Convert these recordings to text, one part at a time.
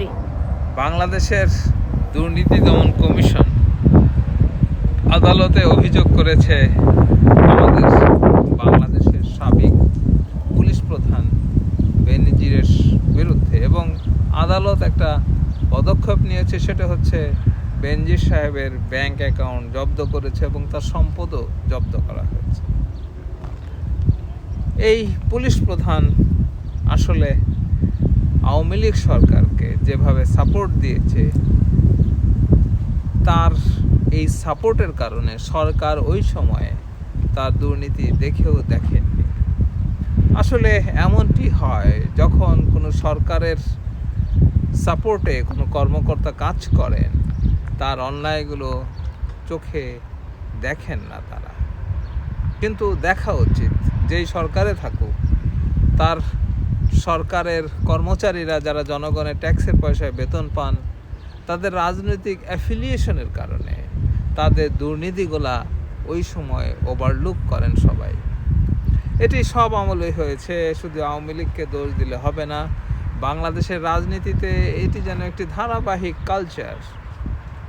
মন্ত্রী বাংলাদেশের দুর্নীতি দমন কমিশন আদালতে অভিযোগ করেছে আমাদের বাংলাদেশের সাবেক পুলিশ প্রধান বেনজিরের বিরুদ্ধে এবং আদালত একটা পদক্ষেপ নিয়েছে, সেটা হচ্ছে বেনজির সাহেবের ব্যাংক অ্যাকাউন্ট জব্দ করেছে এবং তার সম্পদও জব্দ করা হয়েছে। এই পুলিশ প্রধান আসলে আওয়ামী লীগ সরকারকে যেভাবে সাপোর্ট দিয়েছে, তার এই সাপোর্টের কারণে সরকার ওই সময়ে তার দুর্নীতি দেখেও দেখেননি। আসলে এমনটি হয় যখন কোনো সরকারের সাপোর্টে কোনো কর্মকর্তা কাজ করেন, তার অন্যায়গুলো চোখে দেখেন না তারা। কিন্তু দেখা উচিত, যেই সরকারে থাকুক, তার সরকারের কর্মচারীরা যারা জনগণের ট্যাক্সের পয়সায় বেতন পান, তাদের রাজনৈতিক অ্যাফিলিয়েশনের কারণে তাদের দুর্নীতিগুলা ওই সময় ওভারলুক করেন সবাই। এটি সব আমলে হয়েছে, শুধু আওয়ামী লীগকে দোষ দিলে হবে না, বাংলাদেশের রাজনীতিতে এটি যেন একটি ধারাবাহিক কালচার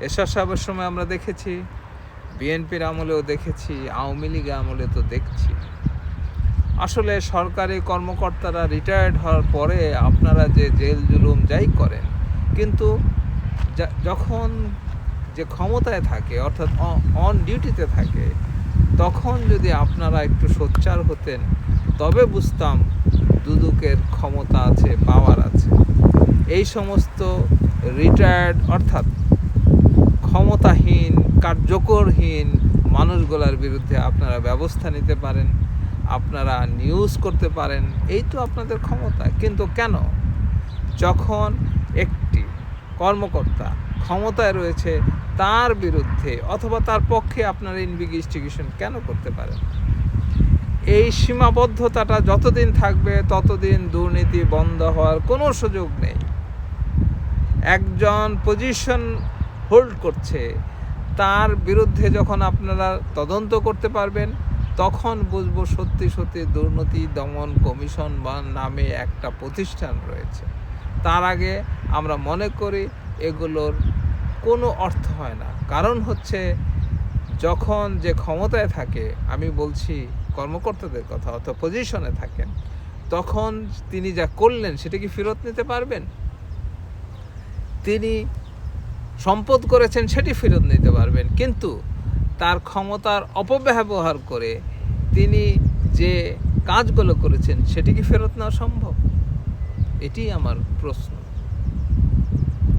এরশাদ সাহেবের সময় আমরা দেখেছি, বিএনপির আমলেও দেখেছি, আওয়ামী লীগ আমলে তো দেখছি। আসলে সরকারি কর্মকর্তারা রিটায়ার্ড হওয়ার পরে আপনারা যে জেল জুলুম যাই করেন, কিন্তু যখন যে ক্ষমতায় থাকে, অর্থাৎ অন ডিউটিতে থাকে, তখন যদি আপনারা একটু সোচ্চার হতেন, তবে বুঝতাম দুদুকের ক্ষমতা আছে পাওয়ার আছে। এই সমস্ত রিটায়ার্ড অর্থাৎ ক্ষমতাহীন, কার্যকরহীন মানুষগুলোর বিরুদ্ধে আপনারা ব্যবস্থা নিতে পারেন। আপনারা নিউজ করতে পারেন, এই তো আপনাদের ক্ষমতা। কিন্তু কেন? যখন একটি কর্মকর্তা ক্ষমতায় রয়েছে, তার বিরুদ্ধে অথবা তার পক্ষে আপনারা ইনভেস্টিগেশন কেন করতে পারেন? এই সীমাবদ্ধতাটা যতদিন থাকবে, ততদিন দুর্নীতি বন্ধ হওয়ার কোনো সুযোগ নেই। একজন পজিশন হোল্ড করছে, তার বিরুদ্ধে যখন আপনারা তদন্ত করতে পারবেন তখন বুঝব সত্যি সত্যি দুর্নীতি দমন কমিশন বা নামে একটা প্রতিষ্ঠান রয়েছে। তার আগে আমরা মনে করি এগুলোর কোনো অর্থ হয় না। কারণ হচ্ছে যখন যে ক্ষমতায় থাকে, আমি বলছি কর্মকর্তাদের কথা অর্থাৎ পজিশনে থাকেন, তখন তিনি যা করলেন সেটা কি ফেরত নিতে পারবেন? তিনি সম্পদ করেছেন সেটি ফেরত নিতে পারবেন। কিন্তু তার ক্ষমতার অপব্যবহার করে তিনি যে কাজগুলো করেছেন, সেটি কি ফেরত নেওয়া সম্ভব? এটি আমার প্রশ্ন।